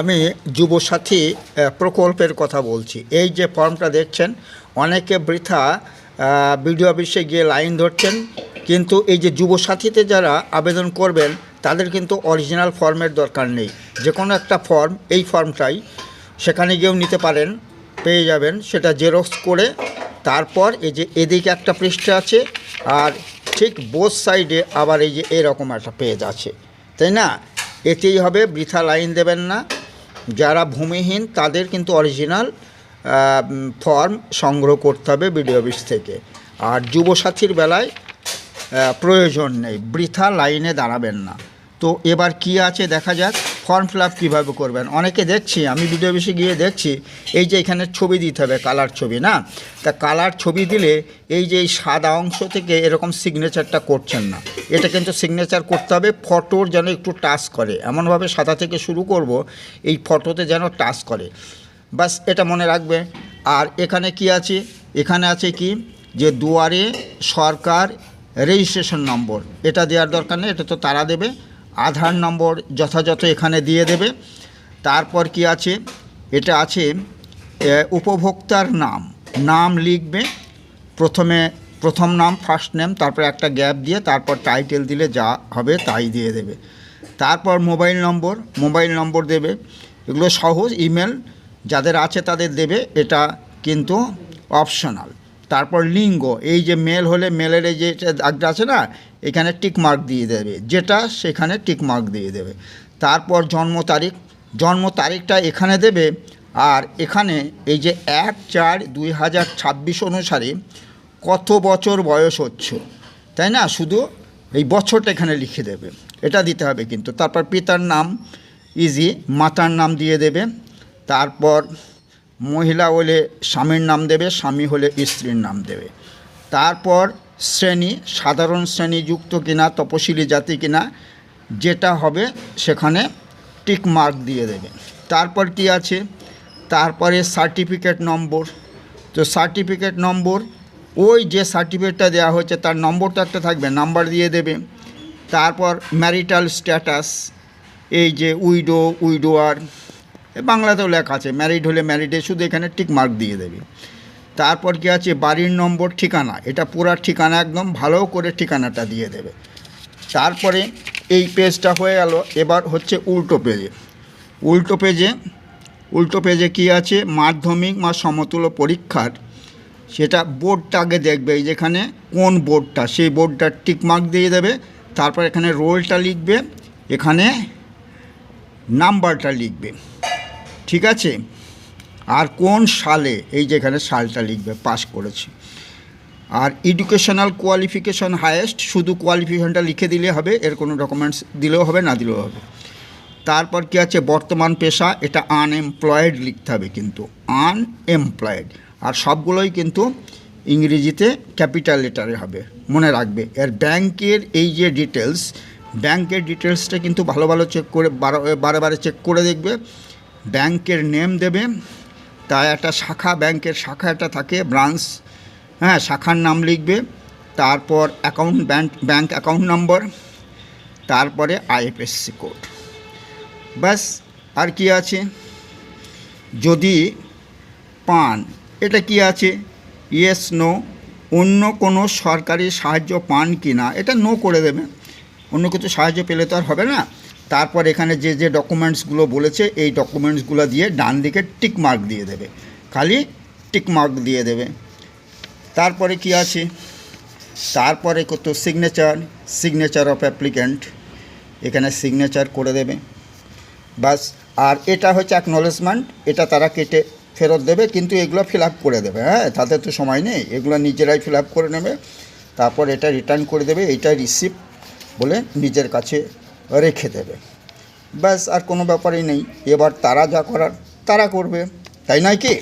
আমি যুবসাথী প্রকল্পের কথা বলছি। এই যে ফর্মটা দেখছেন, অনেকে বৃথা বিডিও অফিসে গিয়ে লাইন ধরছেন, কিন্তু এই যে যুবসাথীতে যারা আবেদন করবেন, তাদের কিন্তু অরিজিনাল ফর্মের দরকার নেই। যে কোনো একটা ফর্ম, এই ফর্মটাই সেখানে গিয়েও নিতে পারেন, পেয়ে যাবেন, সেটা জেরক্স করে, তারপর এই যে এদিকে একটা পৃষ্ঠা আছে, আর ঠিক বোথ সাইডে আবার এই যে এরকম একটা পেজ আছে। তাই না? এতেই হবে, বৃথা লাইন দেবেন না যারা ভূমিহীন, তাদের কিন্তু অরিজিনাল ফর্ম সংগ্রহ করতে হবে বিডিও অফিস থেকে। আর যুবসাথীর বেলায় প্রয়োজন নেই, বৃথা লাইনে দাঁড়াবেন না। তো এবার কি আছে দেখা যাক? ফর্ম ফিল আপ কীভাবে করবেন? অনেকে দেখছি, আমি ভিডিও অফিসে গিয়ে দেখছি, এই যে এখানে ছবি দিতে হবে কালার ছবি, না? তা কালার ছবি দিলে এই যে এই সাদা অংশ থেকে এরকম সিগনেচারটা করছেন না। এটা কিন্তু সিগনেচার করতে হবে ফটোর যেন একটু টাচ করে। এমনভাবে সাদা থেকে শুরু করব, এই ফটোতে যেন টাচ করে। বাস এটা মনে রাখবে। আর এখানে কি আছে? এখানে আছে কি? যে দুয়ারে সরকার রেজিস্ট্রেশন নম্বর এটা দেওয়ার দরকার নেই, এটা তো তারা দেবে। আধার নম্বর যথাযথ এখানে দিয়ে দেবে। তারপর কি আছে? এটা আছে উপভোক্তার নাম। নাম লিখবে, প্রথমে প্রথম নাম ফার্স্ট নেম তারপর একটা গ্যাপ দিয়ে তারপর টাইটেল দিলে যা হবে তাই দিয়ে দেবে। তারপর মোবাইল নম্বর মোবাইল নম্বর দেবে। এগুলো সহজ ইমেল যাদের আছে তাদের দেবে। এটা কিন্তু অপশনাল তারপর লিঙ্গ, এই যে মেল হলে মেলের এই যে দাগটা আছে না, এখানে টিক মার্ক দিয়ে দেবে। যেটা সেখানে টিক মার্ক দিয়ে দেবে। তারপর জন্ম তারিখ, জন্ম তারিখটা এখানে দেবে। আর এখানে এই যে এক চার দুই হাজার ছাব্বিশ অনুসারে কত বছর বয়স হচ্ছে, তাই না? শুধু এই বছরটা এখানে লিখে দেবে। এটা দিতে হবে কিন্তু। তারপর পিতার নাম ইজি মাতার নাম দিয়ে দেবে। তারপর মহিলা হলে স্বামীর নাম দেবে, স্বামী হলে স্ত্রীর নাম দেবে। তারপর শ্রেণি, সাধারণ শ্রেণি যুক্ত কিনা, তপশিলি জাতি কিনা, যেটা হবে সেখানে টিক মার্ক দিয়ে দেবে। তারপর কি আছে? তারপরে সার্টিফিকেট নম্বর তো সার্টিফিকেট নম্বর ওই যে সার্টিফিকেটটা দেওয়া হয়েছে, তার নম্বরটা একটা থাকবে নাম্বার দিয়ে দেবে। তারপর ম্যারিটাল স্ট্যাটাস এই যে উইডো, উইডোয়ার বাংলাতেও লেখা আছে ম্যারিড হলে ম্যারিডে শুধু এখানে টিক মার্ক দিয়ে দেবে। তারপর কি আছে, বাড়ির নম্বর, ঠিকানা, এটা পুরা ঠিকানা একদম ভালো করে ঠিকানাটা দিয়ে দেবে। তারপরে এই পেজটা হয়ে গেল, এবার হচ্ছে উল্টো পেজে উল্টো পেজে উল্টো পেজে কি আছে, মাধ্যমিক বা সমতুল্য পরীক্ষার, সেটা বোর্ডটা আগে দেখবে যেখানে কোন বোর্ডটা সেই বোর্ডটা টিকমার্ক দিয়ে দেবে, তারপর এখানে রোলটা লিখবে, এখানে নাম্বারটা লিখবে। ঠিক আছে? আর কোন সালে, এই যেখানে সালটা লিখবে পাস করেছে। আর এডুকেশনাল কোয়ালিফিকেশন হায়েস্ট শুধু কোয়ালিফিকেশনটা লিখে দিলে হবে, এর কোনো ডকুমেন্টস দিলেও হবে, না দিলেও হবে। তারপর কি আছে? বর্তমান পেশা, এটা আনএমপ্লয়েড লিখতে হবে কিন্তু আনএমপ্লয়েড আর সবগুলোই কিন্তু ইংরেজিতে ক্যাপিটাল লেটারে হবে, মনে রাখবে। এর ব্যাংকের এই যে ডিটেলস ব্যাংকের ডিটেলসটা কিন্তু ভালো ভালো চেক করে, বারে বারে বারে চেক করে দেখবে। ব্যাংকের নেম দেবে। তা একটা শাখা, ব্যাংকের শাখা একটা থাকে, ব্রাঞ্চ। হ্যাঁ শাখার নাম লিখবে। তারপর account bank bank account number. তারপরে আইএফএসসি কোড। ব্যাস, আর কি আছে? যদি পান, এটা কি আছে? ইয়েস নো অন্য কোনো সরকারি সাহায্য পান কি না? এটা নো করে দেবে। অন্য কিছু সাহায্য পেলে তো আর হবে না। তারপর এখানে যে যে ডকুমেন্টসগুলো বলেছে, এই ডকুমেন্টসগুলো দিয়ে ডান দিকে টিক মার্ক দিয়ে দেবে। খালি টিক মার্ক দিয়ে দেবে। তারপরে কি আছে? তারপরে কত? সিগনেচার সিগনেচার অফ অ্যাপ্লিক্যান্ট এখানে সিগনেচার করে দেবে। বাস, আর এটা হচ্ছে অ্যাকনলেজমেন্ট এটা তারা কেটে ফেরত দেবে, কিন্তু এগুলো ফিল আপ করে দেবে। হ্যাঁ তাদের তো সময় নেই। এগুলো নিজেরাই ফিল আপ করে নেবে। তারপর এটা রিটার্ন করে দেবে, এইটা রিসিভ বলে নিজের কাছে রেখে দেবে। ব্যাস, আর কোনো ব্যাপারই নেই। এবার তারা যা করার, তারা করবে। তাই নয় কি?